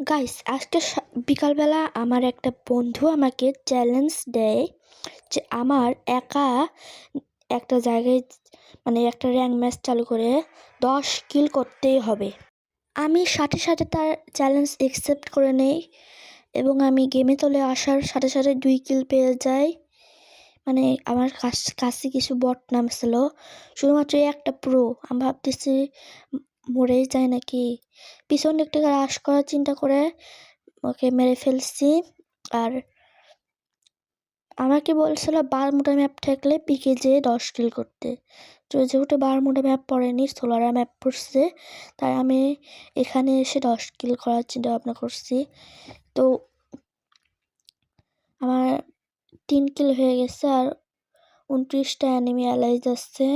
Guys আজকে বিকালবেলা আমার একটা বন্ধু আমাকে চ্যালেঞ্জ দেয় যে আমার একা একটা জায়গায় মানে একটা র্যাঙ্ক ম্যাচ চালু করে দশ কিল করতেই হবে। আমি সাথে সাথে তার চ্যালেঞ্জ একসেপ্ট করে নেই এবং আমি গেমে চলে আসার সাথে সাথে দুই কিল পেয়ে যাই। মানে আমার কাছ কাছে বট নামছিল শুধুমাত্র একটা প্রো আমি ভাবতেছি মরেই যায় নাকি? পিছন দিক থেকে রাশ করার চিন্তা করে ওকে মেরে ফেলছি। আর আমাকে বলছিল বারমুডা ম্যাপ থাকলে পিকে যেয়ে দশ কিল করতে। তো যেহেতু বারমুডা ম্যাপ পড়েনি, সোলারা ম্যাপ পড়ছে, তাই আমি এখানে এসে দশ কিল করার চিন্তা ভাবনা করছি। তো আমার তিন কিল হয়ে গেছে আর উনত্রিশটা অ্যানিমি অ্যালাইজ আসছে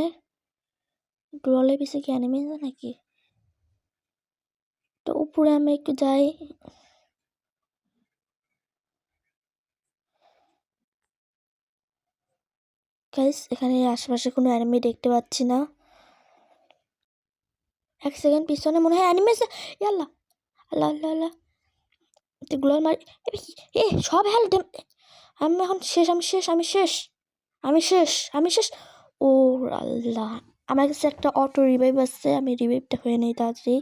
গ্লোয়ালে বেশি কি অ্যানিমি নাকি? উপরে আমি একটু যাই গাইস এখানে আশেপাশে কোনো অ্যানিমি দেখতে পাচ্ছি না। এক সেকেন্ড পিছনে মনে হয় অ্যানিমি আল্লাহ আল্লাহ আল্লাহ তো গ্লোয়াল মারি এ সব হেল আমি এখন শেষ, আমি শেষ আমি শেষ আমি শেষ আমি শেষ। ও আল্লাহ, আমার কাছে একটা অটো রিভাইভ আছে, আমি রিভাইভটা হয়ে নেই তাড়াতাড়ি।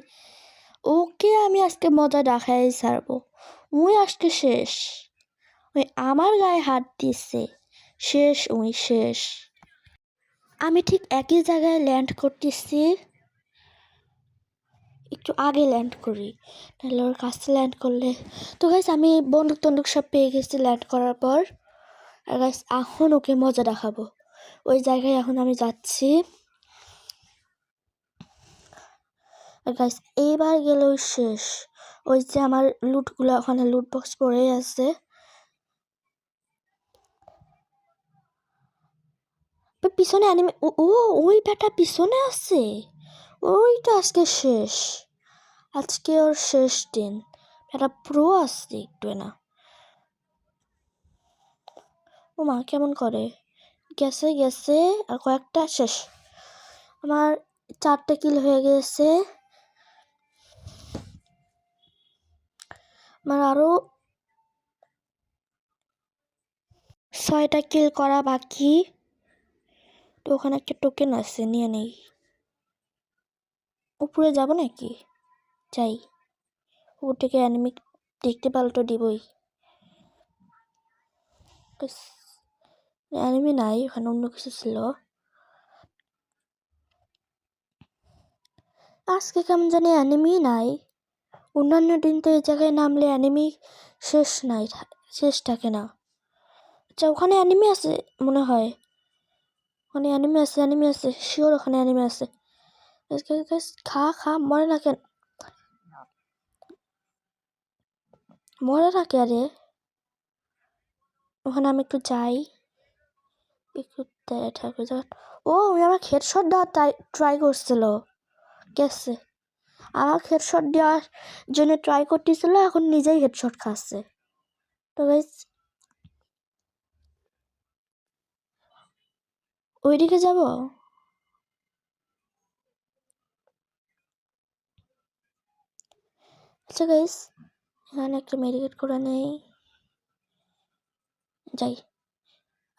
ওকে আমি আজকে মজা দেখাই ছাড়বো। ওই আজকে শেষ। ওই আমার গায়ে হাত দিচ্ছে শেষ ওই শেষ। আমি ঠিক একই জায়গায় ল্যান্ড করতেছি। একটু আগে ল্যান্ড করি। তাহলে ওর কাছে ল্যান্ড করলে। তো গাইস আমি বন্দুক টন্দুক সব পেয়ে গেছি ল্যান্ড করার পর। আর গাইস এখন ওকে মজা দেখাবো। ওই জায়গায় এখন আমি যাচ্ছি। আর গাইস এইবার গেলেও শেষ। ওই যে আমার লুটগুলো ওখানে লুট বক্স পড়েই আছে। পিছনে অ্যানিমে ও ওই ব্যাটা পিছনে আছে। ওইটা আজকে শেষ। আজকে ওর শেষ দিন। একটা প্রো আসছে একটু না। ও মা কেমন করে? গেছে গেছে, আর কয়েকটা শেষ। আমার চারটে কিল হয়ে গেছে। আমার আরও ছয়টা কিল করা বাকি। তো ওখানে একটা টোকেন আছে, নিয়ে নেই। উপরে যাব নাকি? যাই। উপর থেকে অ্যানিমি দেখতে পারলে তো দিবই। অ্যানিমি নাই, ওখানে অন্য কিছু ছিল। আজকে কেমন জানি অ্যানিমি নাই। অন্যান্য দিন তো এই জায়গায় নামলে অ্যানিমি শেষ নাই, শেষ থাকে না। আচ্ছা ওখানে অ্যানিমি আছে মনে হয়। ওখানে অ্যানিমি আছে অ্যানিমি আছে শিওর ওখানে অ্যানিমি আছে। খা খা, মরে না কেন? মরে না কে রে? ওখানে আমি একটু যাই। একটু ঠাকুর ও আমার হেডশট দেওয়ার ট্রাই করছিল। গেছে। আমার হেডশট দেওয়ার জন্য ট্রাই করতেছিল, এখন নিজেই হেডশট খাচ্ছে। তো গাইজ ওইদিকে যাব? আচ্ছা গাইজ এখানে একটা মেডিকেট করে নেই। যাই।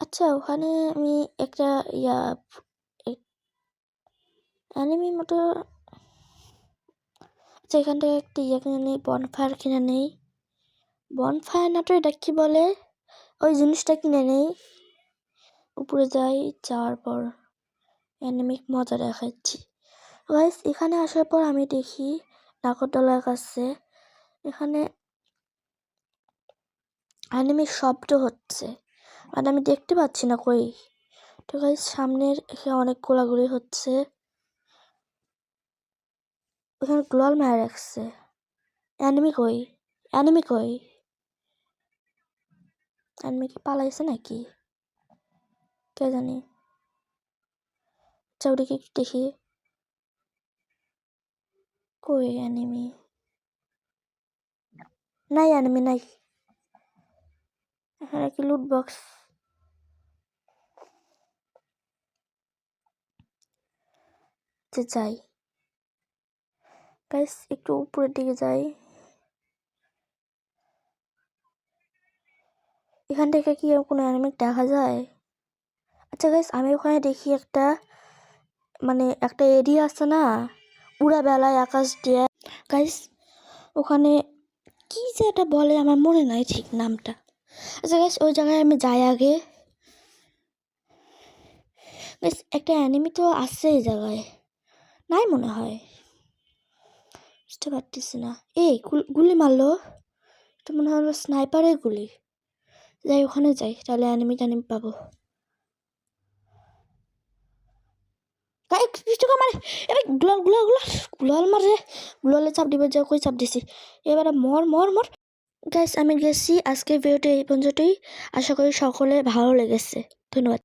আচ্ছা ওখানে আমি একটা ইয়া অ্যানিমি মতো আচ্ছা এখান থেকে একটি ইয়ে কিনে নেই বনফায়ার কিনে নেই। বনফায়ার না তো এটা কী বলে? ওই জিনিসটা কিনে নেই। উপরে যাই, যাওয়ার পর অ্যানিমিক মজা দেখাচ্ছি। গাইস এখানে আসার পর আমি দেখি নাগরদোলার কাছে এখানে অ্যানিমিক শব্দ হচ্ছে। মানে আমি দেখতে পাচ্ছি না কই। তো গাইস সামনের এখানে অনেক গোলাগুলি হচ্ছে। ওখানে গ্লোয়াল মারা রাখছে। অ্যানিমি কই? অ্যানিমি কই? অ্যানিমি কি পালাইছে নাকি? কে জানি? আচ্ছা ওদিকে একটু দেখি। কই অ্যানিমি? নাই অ্যানিমি, নাই। এখানে কি লুট বক্স যে যাই। গাইস একটু উপরের দিকে যাই। এখান থেকে কি কোনো অ্যানিমেট দেখা যায়? আচ্ছা গাইস আমি ওখানে দেখি একটা মানে একটা এরিয়া আছে না? উড়া বেলায় আকাশ দিয়ে। গাইস ওখানে কি যে এটা বলে আমার মনে নাই ঠিক নামটা। আচ্ছা গাইস ওই জায়গায় আমি যাই আগে। গাইস একটা অ্যানিমি তো আসছে এই জায়গায়। নাই মনে হয়। বুঝতে পারতেছি না। এই, গুলি মারলো? এটা মনে হলো স্নাইপারের গুলি। যাই, ওখানে যাই, তাহলে অ্যানিমি ট্যানিমি পাবো। আমি গেছি আজকের ভিডিওটি এই পর্যন্তই। আশা করি সকলে ভালো লেগেছে। ধন্যবাদ।